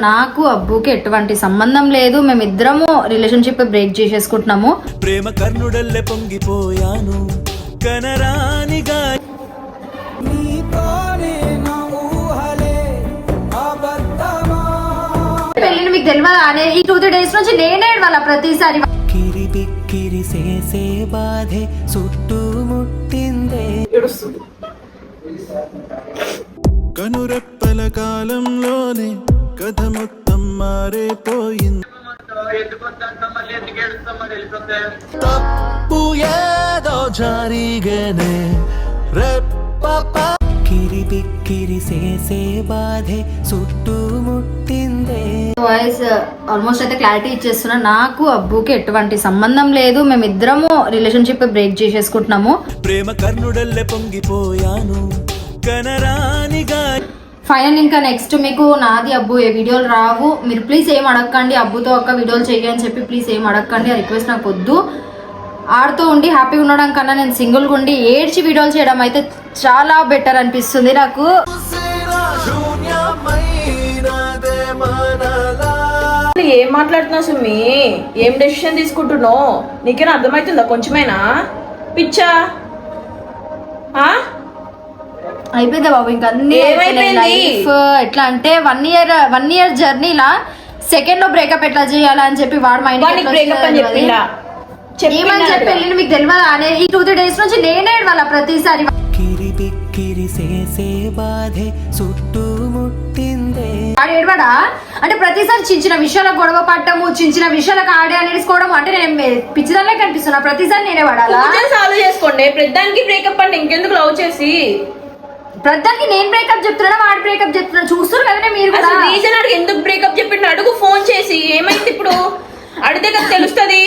నాకు అబ్బుకి ఎటువంటి సంబంధం లేదు. మేమిద్దరము రిలేషన్షిప్ బ్రేక్ చేసేసుకుంటున్నాము. ప్రేమ కర్ణుడల్లె పొంగిపోయాను. కనరానిగా పెళ్ళిని మీకు తెలియదా? అనే ఈ టూ త్రీ డేస్ నుంచి నేనే వాళ్ళ ప్రతిసారి? కిరి బిక్కిరి సేసే బాధే చుట్టుముట్టిందే కనురెప్పల కాలంలోనే కథ మొత్తం మారిపోయింది. తప్పు ఏదో జరిగనే కిరి బిక్కిరి సేసే బాధే చుట్టుముట్టిందే వాయిస్ ఆల్మోస్ట్ అయితే క్లారిటీ ఇచ్చేస్తున్నా. నాకు అబ్బుకి ఎటువంటి సంబంధం లేదు. మేమిద్దరము రిలేషన్షిప్ బ్రేక్ చేసేసుకుంటున్నాము. ప్రేమ కర్ణుడల్లె పొంగిపోయాను. కనరానిగా ఫైనల్ ఇంకా నెక్స్ట్ మీకు నాది అబ్బు ఏ వీడియోలు రావు. మీరు ప్లీజ్ ఏం అడగకండి అబ్బుతో ఒక్క వీడియోలు చెయ్యి అని చెప్పి ప్లీజ్ ఏం అడగకండి ఆ రిక్వెస్ట్ నాకు వద్దు. ఆడుతూ ఉండి హ్యాపీగా ఉండడం కన్నా నేను సింగిల్గా ఉండి ఏడ్చి వీడియోలు చేయడం అయితే చాలా బెటర్ అనిపిస్తుంది నాకు. ఏం మాట్లాడుతున్నావు సుమ్మి ఏం డెసిషన్ తీసుకుంటున్నావు? నీకేనా అర్థమవుతుందా కొంచెమైనా? పిచ్చా? ఆ? అయిపోయిందా బాబు? ఇంకా అన్ని? లైఫ్ ఎట్లా అంటే వన్ ఇయర్ వన్ ఇయర్ జర్నీలా సెకండ్లో బ్రేకప్ ఎట్లా చేయాలా అని చెప్పి వాడు మైండ్ వాడికి బ్రేకప్ అని చెప్పిందా ఏమని చెప్పి మీకు తెలియదా? అనే ఈ టూ త్రీ డేస్ నుంచి నేనే వాళ్ళ ప్రతిసారి? వాడు ఏడవాడా? అంటే ప్రతిసారి చిన్న చిన్న విషయాలకు గొడవ పడటము చిన్న చిన్న విషయాలకు ఆడే అనేసుకోవడం అంటే నేను పిచ్చిదాలే కనిపిస్తున్నా. ప్రతిసారి నేనే పడాలా కూర్చొని సాల్వ్ చేసుకోండి. ప్రతిదానికి బ్రేకప్ అంటే ఇంకెందుకు లవ్ చేసి? ప్రతిదానికి నేను బ్రేకప్ చెప్తున్నా వాడు బ్రేకప్ చెప్తున్నా. చూస్తారు కదనే మీరు కూడా. అసలు రీజన్ అడుగు ఎందుకు బ్రేకప్ చెప్పిండు? అడుగు ఫోన్ చేసి. ఏమైంది ఇప్పుడు? అడిగితే కదా తెలుస్తుంది.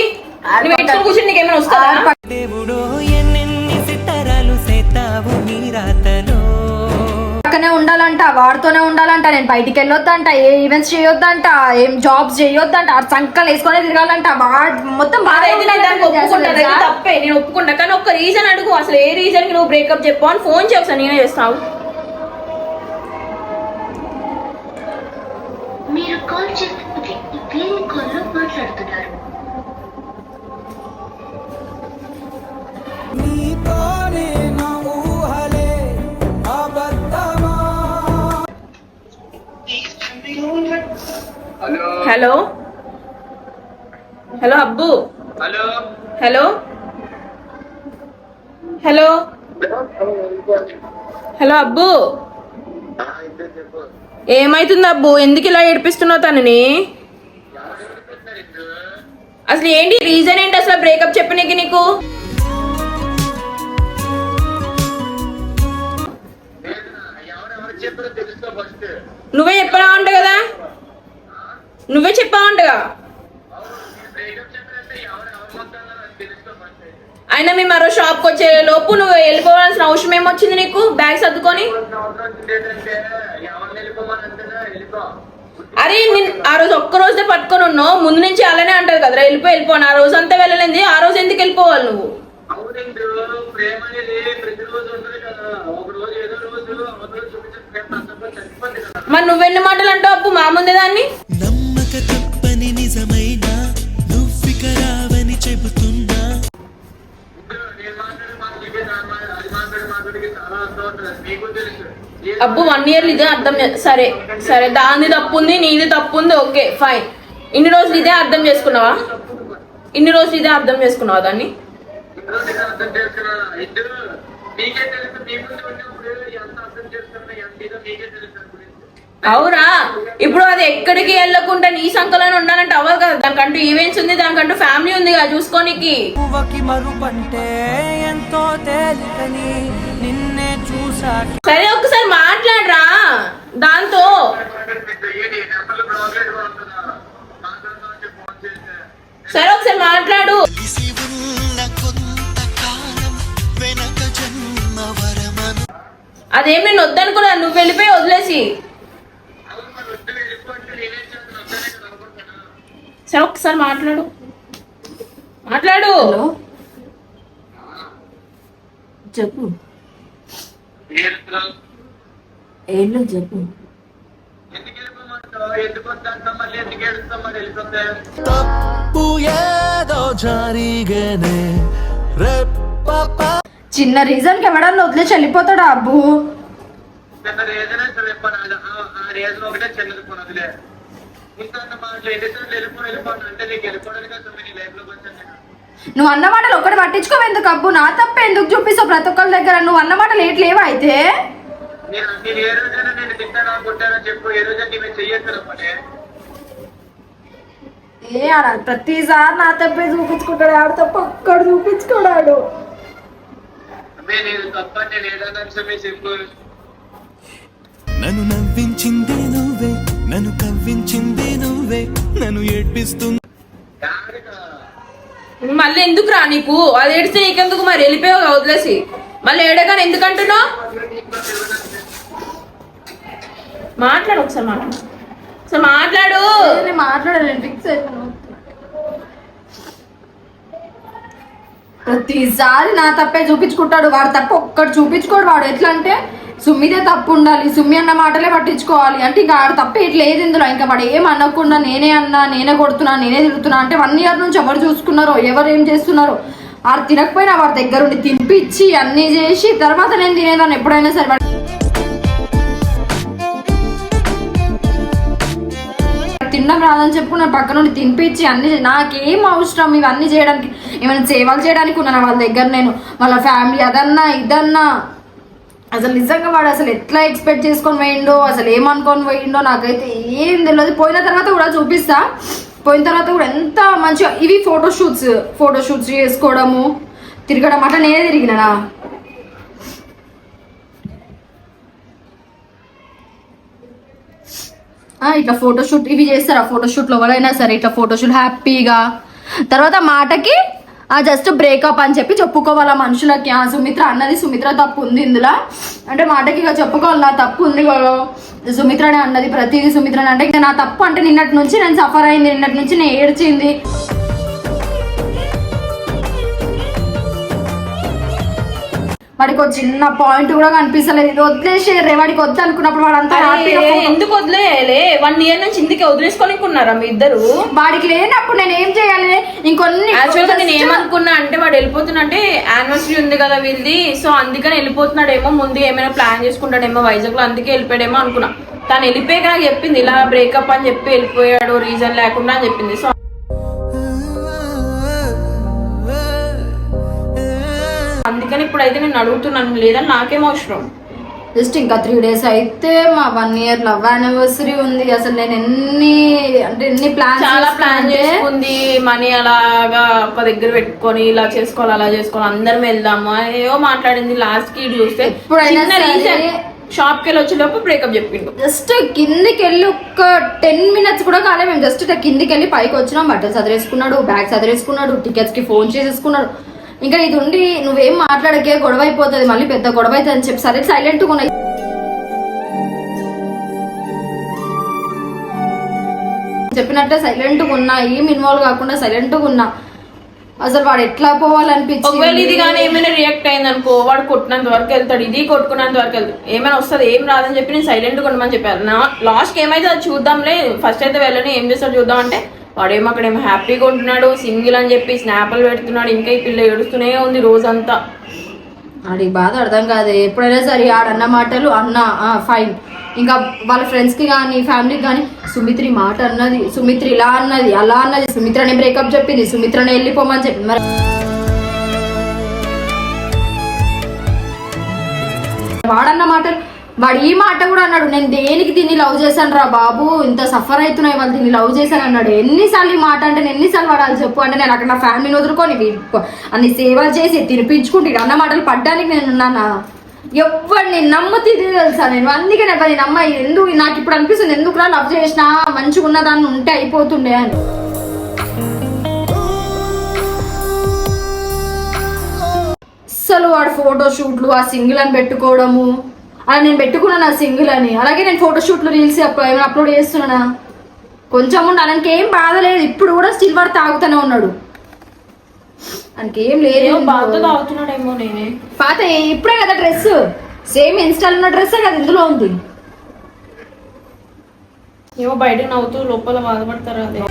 నువ్వు కూర్చుని నీకు ఏమైనా వస్తుందా దేవుడో ఎన్నెన్ని సితారాలు సేతావు నీ రాతలో పక్కనే ఉండాలంట వాడితోనే ఉండాలంట నేను బయటికి వెళ్ళొద్దంట ఏ ఈవెంట్స్ చేయొద్దంట ఏం జాబ్స్ చేయొద్దంట ఆ సంకలు వేసుకొని తిరగాలంట వాడు మొత్తం బాగా తప్పే నేను ఒప్పుకుంటా. కానీ ఒక్క రీజన్ అడుగు అసలు ఏ రీజన్కి నువ్వు బ్రేకప్ చెప్పు అని ఫోన్ చేయొచ్చు నేనే చేస్తావు. మీరు కాల్ కాల్లో మాట్లాడుతున్నారు. Hello. Hello. Abbu. Hello. Hello. Hello. Hello Abbu. ఏమైతుంది అబ్బు? ఎందుకు ఇలా ఏడిపిస్తున్నావు తనని? అసలు ఏంటి రీజన్ ఏంటి అసలు బ్రేకప్ చెప్పనీకి నీకు? నువ్వే చెప్పావు అంట కదా? నువ్వే ఫస్ట్ అయినా మేము మరో షాప్కి వచ్చే లోపు నువ్వు వెళ్ళిపోవాల్సిన అవసరం ఏమొచ్చింది నీకు? బ్యాగ్ సర్దుకొని? అరే నేను ఆ రోజు ఒక్క రోజే పట్టుకొని ఉన్నావు. ముందు నుంచి అలానే అంటారు కదరా వెళ్ళిపో వెళ్ళిపోను ఆ రోజు అంతా వెళ్ళలేంది. ఆ రోజు ఎందుకు వెళ్ళిపోవాలి నువ్వు? మరి నువ్వెన్ని మాటలు అంటావు అప్పు? మా ముందే దాన్ని? నమ్మక తప్పని నిజమైన నువ్విక రావని చెబుతున్నా అబ్బు వన్ ఇయర్ ఇదే అర్థం చే- సరే సరే దాని తప్పు ఉంది నీది తప్పు ఉంది ఓకే ఫైన్ ఇన్ని రోజులు ఇదే అర్థం చేసుకున్నావా ఇన్ని రోజులు ఇదే అర్థం చేసుకున్నావా దాన్ని మీకే తెలుసు మీ ముందు ఉన్నప్పుడు ఎంత అర్థం చేసుకున్నా ఎంత ఇదో మీకే అవురా ఇప్పుడు అది ఎక్కడికి వెళ్ళకుండా నీ సంకలనం ఉండాలంటే అవ్వదు కదా. దానికంటూ ఈవెంట్స్ ఉంది దానికంటూ ఫ్యామిలీ ఉంది కదా చూసుకోనికి. ఎంతో నిన్నే చూసాక. సరే ఒక్కసారి మాట్లాడరా. దాంతో. సరే ఒకసారి మాట్లాడు. కలిసి ఉన్న కొంతకాలం వెనక జన్మ వరమను అదేం నేను వద్దనుకున్నా నువ్వు వెళ్ళిపోయి వదిలేసి అవును మరి వద్దు వెళ్ళిపోతే నేనేం చేస్తాను వద్దనే కదా అనుకుంటున్నా సరే ఒకసారి మాట్లాడు. మాట్లాడు. చెప్పు. ఏడుస్తున్నావు? ఏం లేదు చెప్పు తప్పు ఏదో జరిగేనే రెప్ప చిన్న రీజన్కి ఎవడన్నా వదిలేసి వెళ్ళిపోతాడా అబ్బు చిన్న రేజనే ఒకటే చిన్నది మాటలు ఎన్నిసార్లు వెళ్ళిపో వెళ్ళిపోను అంటే నీకు వెళ్ళిపోవడానికి నీ లైఫ్లోకి వచ్చాను నేను నువ్వు అన్న మాటలు ఒకటి పట్టించుకోవు ఎందుకు అబ్బు? నా తప్ప ఎందుకు చూపిస్తావు ప్రతి ఒక్కరి దగ్గర? నువ్వు అన్న మాటలు ఏంటి లేవా అయితే? నేను నేను ఏ రోజైనా నేను కొట్టానా చెప్పు ఏ రోజైనా నీ మీద చెయ్యొచ్చు పని ఏ ఆడ ప్రతిసారి నా తప్పే చూపించుకుంటాడు ఆడ తప్ప ఒక్కడు చూపించుకోడాడు. నేను తప్ప నేను ఏదన్నా క్షమే చెప్పు. నన్ను నన్ను ఏడ్పిస్తుంది? మళ్ళీ ఎందుకు రా నీకు? అది ఏడిస్తే నీకెందుకు మరి? వెళ్ళిపోయావు వదిలేసి. మళ్ళీ ఏడగానే ఎందుకు అంటున్నావు? మాట్లాడు ఒకసారి మాట్లాడు. ఒకసారి మాట్లాడు. ఫిక్స్ అయిపోయాను ప్రతిసారి నా తప్పే చూపించుకుంటాడు. వాడు తప్ప ఒక్కటి చూపించుకోడు వాడు. ఎట్లా అంటే సుమ్మిదే తప్పు ఉండాలి సుమ్మి అన్న మాటలే పట్టించుకోవాలి. అంటే ఇంకా ఆడ తప్పు ఇట్లా లేదు ఇందులో ఇంకా వాడు ఏం అనకుండా నేనే అన్నా నేనే కొడుతున్నా నేనే తిడుతున్నా అంటే వన్ ఇయర్ నుంచి ఎవరు చూసుకున్నారో ఎవరు ఏం చేస్తున్నారో? ఆడు తినకపోయినా వాడి దగ్గర ఉండి తినిపించి అన్నీ చేసి తర్వాత నేను తినేదాన్ని ఎప్పుడైనా సరే. వాడు తినడం రాదని చెప్పు నా పక్క నుండి తినిపించి అన్ని నాకేం అవసరం ఇవన్నీ చేయడానికి. ఏమైనా సేవలు చేయడానికి ఉన్నాను వాళ్ళ దగ్గర నేను? వాళ్ళ ఫ్యామిలీ అదన్నా ఇదన్నా? అసలు నిజంగా వాడు అసలు ఎట్లా ఎక్స్పెక్ట్ చేసుకొని పోయిండో అసలు ఏమనుకొని పోయిండో నాకైతే ఏం తెలియదు పోయిన తర్వాత కూడా చూపిస్తా. పోయిన తర్వాత కూడా ఎంత మంచిగా ఇవి ఫోటోషూట్స్ ఫోటోషూట్స్ చేసుకోవడము తిరగడం అట్లా నేనే తిరిగినా ఇట్లా ఫోటోషూట్ ఇవి చేస్తారు? ఆ ఫోటోషూట్లో ఎవరైనా సరే ఇట్లా ఫోటోషూట్ హ్యాపీగా తర్వాత మాటకి ఆ జస్ట్ బ్రేకప్ అని చెప్పి చెప్పుకోవాలి మనుషులకి ఆ సుమిత్ర అన్నది సుమిత్ర తప్పు ఉంది ఇందులో. అంటే మాటకి ఇక చెప్పుకోవాలి నా తప్పు ఉంది కదా సుమిత్రనే అన్నది ప్రతిదీ సుమిత్రనే. అంటే ఇక నా తప్పు అంటే నిన్నటి నుంచి నేను సఫర్ అయింది నిన్నటి నుంచి నేను ఏడ్చింది. వాడికి ఒక చిన్న పాయింట్ కూడా కనిపిస్తలేదు. ఇది వదిలేసేరే వాడికి వద్దు అనుకున్నప్పుడు హ్యాపీగా photo- ఎందుకు వదిలేయలే? వన్ ఇయర్ నుంచి ఇందుకే వదిలేసుకోనికున్నారా మీ ఇద్దరు? వాడికి లేనప్పుడు నేను ఏం చేయాలి? ఇంకొన్ని యాక్చువల్గా నేను ఏమనుకున్నా అంటే వాడు వెళ్ళిపోతున్నా అంటే యానివర్సరీ ఉంది కదా వీళ్ళది. సో అందుకని వెళ్ళిపోతున్నాడేమో ముందు ఏమైనా ప్లాన్ చేసుకుంటాడేమో వైజాగ్లో అందుకే వెళ్ళిపోయాడేమో అనుకున్నా. తను వెళ్ళిపోయాక చెప్పింది ఇలా బ్రేకప్ అని చెప్పి వెళ్ళిపోయాడు రీజన్ లేకుండా అని చెప్పింది. సో ఇప్పుడైతే నేను అడుగుతున్నాను లేదని నాకేం అవసరం? జస్ట్ ఇంకా త్రీ డేస్ అయితే మా వన్ ఇయర్ లవ్ యానివర్సరీ ఉంది. అసలు నేను ఎన్ని అంటే ఎన్ని ప్లాన్ చాలా ప్లాన్ చేసుకుంది మనీ అలాగా ఒక దగ్గర పెట్టుకొని ఇలా చేసుకోవాలి అలా చేసుకోవాలి అందరం వెళ్దాము. ఏవో మాట్లాడింది లాస్ట్కి చూస్తే రీజన్ షాప్కి వెళ్ళి వచ్చేటప్పుడు బ్రేకప్ చెప్పిండు. జస్ట్ కిందికి వెళ్ళి ఒక టెన్ మినిట్స్ కూడా కాలే. మేము జస్ట్ ఇట్లా కిందికి వెళ్ళి పైకి వచ్చినాం. బట్టలు చదివేసుకున్నాడు బ్యాగ్ చదివేసుకున్నాడు టికెట్స్కి ఫోన్ చేసేసుకున్నాడు. ఇంకా ఇది ఉండి నువ్వేం మాట్లాడకే గొడవ అయిపోతుంది మళ్ళీ పెద్ద గొడవ అవుతుంది అని చెప్పి సరే సైలెంట్గా ఉన్నాయి చెప్పినట్టే సైలెంట్గా ఉన్నా ఏం ఇన్వాల్వ్ కాకుండా సైలెంట్గా ఉన్నా. అసలు వాడు ఎట్లా పోవాలనిపించింది? ఒకవేళ ఇది కానీ ఏమైనా రియాక్ట్ అయింది అనుకో వాడు కొట్టినంత వరకు వెళ్తాడు ఇది కొట్టుకున్నంత వరకు వెళ్తాడు. ఏమైనా వస్తుంది? ఏం రాదని చెప్పి నేను సైలెంట్గా ఉండమని చెప్పారు నా లాస్ట్ ఏమైతే అది చూద్దాంలే ఫస్ట్ అయితే వెళ్ళని ఏం చేస్తాడు చూద్దాం అంటే వాడేమో అక్కడేమో హ్యాపీగా ఉంటున్నాడు సింగిల్ అని చెప్పి స్నాప్లు పెడుతున్నాడు ఇంకా ఈ పిల్ల ఏడుస్తూనే ఉంది రోజంతా. ఆడికి బాధ అర్థం కాదు. ఎప్పుడైనా సరే ఆడన్న మాటలు అన్న ఫైన్ ఇంకా వాళ్ళ ఫ్రెండ్స్కి కానీ ఫ్యామిలీకి కానీ సుమిత్రి మాట అన్నది సుమిత్రి ఇలా అన్నది అలా అన్నది సుమిత్రనే బ్రేకప్ చెప్పింది సుమిత్రనే వెళ్ళిపోమని చెప్పింది మరి. వాడన్న మాటలు వాడు ఈ మాట కూడా అన్నాడు నేను దేనికి దీన్ని లవ్ చేశాను రా బాబు? ఇంత సఫర్ అవుతున్నాయి వాళ్ళు దీన్ని లవ్ చేశాను అన్నాడు. ఎన్నిసార్లు ఈ మాట అంటే నేను ఎన్నిసార్లు వాడాలి చెప్పు అంటే నేను అక్కడ నా ఫ్యామిలీని వదులుకొని అన్ని సేవలు చేసి తినిపించుకుంటే అన్న మాటలు పడ్డానికి నేను ఉన్నానా? ఎవరిని నేను ఇది తెలుసా నేను? అందుకే నేను పది నమ్మ ఎందుకు? నాకు ఇప్పుడు అనిపిస్తుంది ఎందుకు రా లవ్ చేసినా మంచిగా ఉన్నదాన్ని ఉంటే అయిపోతుండే అని. అసలు వాడు ఫోటో షూట్లు ఆ సింగిల్ అని పెట్టుకోవడము అలా నేను పెట్టుకున్నాను ఆ సింగిల్ అని. అలాగే నేను ఫోటో షూట్లు రీల్స్ ఏమైనా అప్లోడ్ చేస్తున్నానా? కొంచెం ఉండి ఆయనకి ఏం బాధ లేదు. ఇప్పుడు కూడా స్టిల్ వాడు తాగుతూనే ఉన్నాడు. ఆయనకి ఏం లేదు తాగుతున్నాడేమో నేనే. పాత ఇప్పుడే కదా డ్రెస్ సేమ్ ఇన్స్టాల్ ఉన్న డ్రెస్ కదా ఇందులో ఉంది. ఏమో బయటకు నవ్వుతూ లోపల బాధపడతారు అదే.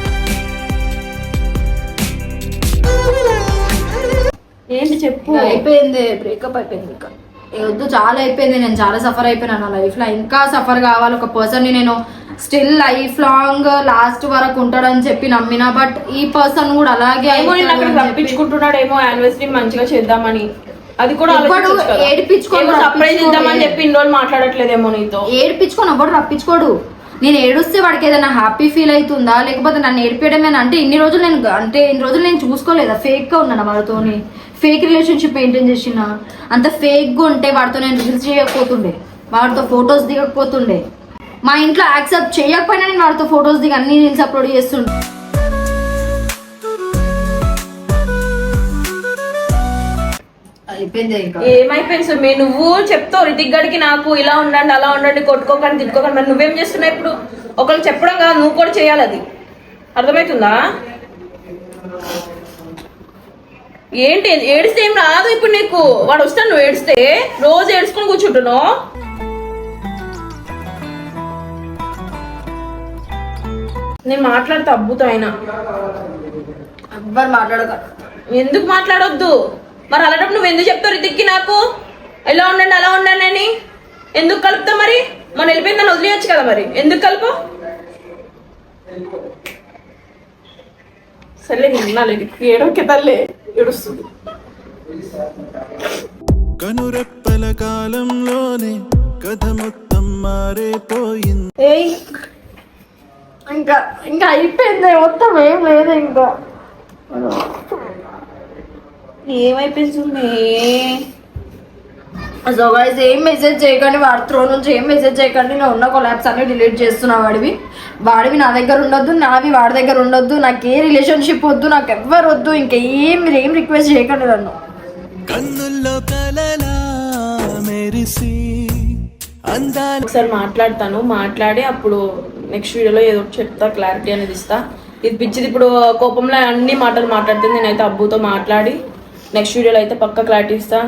ఏంటి చెప్పు. అయిపోయింది బ్రేకప్ అయిపోయింది ఇంకా. వద్దు చాలా అయిపోయింది నేను చాలా సఫర్ అయిపోయినా నా లైఫ్లో. ఇంకా సఫర్ కావాలి ఒక పర్సన్ని నేను స్టిల్ లైఫ్ లాంగ్ లాస్ట్ వరకు ఉంటాడని చెప్పి నమ్మినా బట్ ఈ పర్సన్ కూడా అలాగే ఏమో యానివర్సరీ మంచిగా చేద్దామని. అది కూడా ఏమో సర్ప్రైజ్ రప్పించుకోడు. ఇద్దామని చెప్పి ఇన్ని రోజులు మాట్లాడట్లేదేమో నీతో. ఏడిపించుకొని అవ్వడు రప్పించుకోడు? నేను ఏడుస్తే వాడికి ఏదైనా హ్యాపీ ఫీల్ అవుతుందా? లేకపోతే నన్ను ఏడిపించడమేనా అంటే ఇన్ని రోజులు నేను అంటే ఇన్ని రోజులు నేను చూసుకోలేదా? ఫేక్గా ఉన్నాను వాడితోని? ఫేక్ రిలేషన్షిప్ మెయింటైన్ చేసిన అంత ఫేక్గా ఉంటే వాడితో నేను రీల్స్ చేయకపోతుండే వాడితో ఫొటోస్ దిగకపోతుండే. మా ఇంట్లో యాక్సెప్ట్ చేయకపోయినా నేను వాడితో ఫొటోస్ దిగి అన్ని రీల్స్ అప్లోడ్ చేస్తుండే. ఏమైపోయింది సుమి? నువ్వు చెప్తావు రితిక్ గడికి నాకు ఇలా ఉండండి అలా ఉండండి కొట్టుకోకండి తిట్టుకోకండి. మరి నువ్వేం చేస్తున్నావు ఇప్పుడు? ఒకళ్ళు చెప్పడం కాదు నువ్వు కూడా చేయాలి అది. అర్థమవుతుందా? ఏంటి? ఏడిస్తే ఏం రాదు ఇప్పుడు నీకు? వాడు వస్తాడు నువ్వు ఏడిస్తే? రోజు ఏడుచుకొని కూర్చుంటున్నావు? నేను మాట్లాడితే అబ్బుతో అయినా. ఎవ్వరు మాట్లాడక. ఎందుకు మాట్లాడొద్దు? మరి అలాంటప్పుడు నువ్వు ఎందుకు చెప్తావు రితిక్కి నాకు? ఎలా ఉండండి అలా ఉండండి అని? ఎందుకు కలుపుతావు మరి? మన వెళ్ళిపోయిందని వదిలేయచ్చు కదా మరి. ఎందుకు కలుపు? సర్లే నిన్నాలి ఏడోకి తల్లి. ఏడుస్తుంది. కనురెప్పల కాలంలోనే కథ మొత్తం మారిపోయింది. ఇంకా ఇంకా అయిపోయింది మొత్తం ఏం లేదు ఇంకా. ఏమైపోయింది సో గైస్ ఏం మెసేజ్ చేయకండి వాడి త్రో నుంచి ఏం మెసేజ్ చేయకండి నేను ఉన్న కొలాబ్స్ అన్ని డిలీట్ చేస్తున్నా వాడివి. వాడివి నా దగ్గర ఉండొద్దు నావి వాడి దగ్గర ఉండొద్దు నాకు ఏ రిలేషన్షిప్ వద్దు నాకు ఎవ్వరు వద్దు ఇంకా ఏం మీరు ఏం రిక్వెస్ట్ చేయకండి నన్ను. కన్నుల్లో కలలా మెరిసి అందాల ఒకసారి మాట్లాడతాను మాట్లాడి అప్పుడు నెక్స్ట్ వీడియోలో ఏదో చెప్తా క్లారిటీ అనేది ఇస్తా. ఇది పిచ్చిది ఇప్పుడు కోపంలో అన్ని మాటలు మాట్లాడుతుంది నేనైతే అబ్బుతో మాట్లాడి నెక్స్ట్ వీడియోలో అయితే పక్క క్లారిటీ ఇస్తా.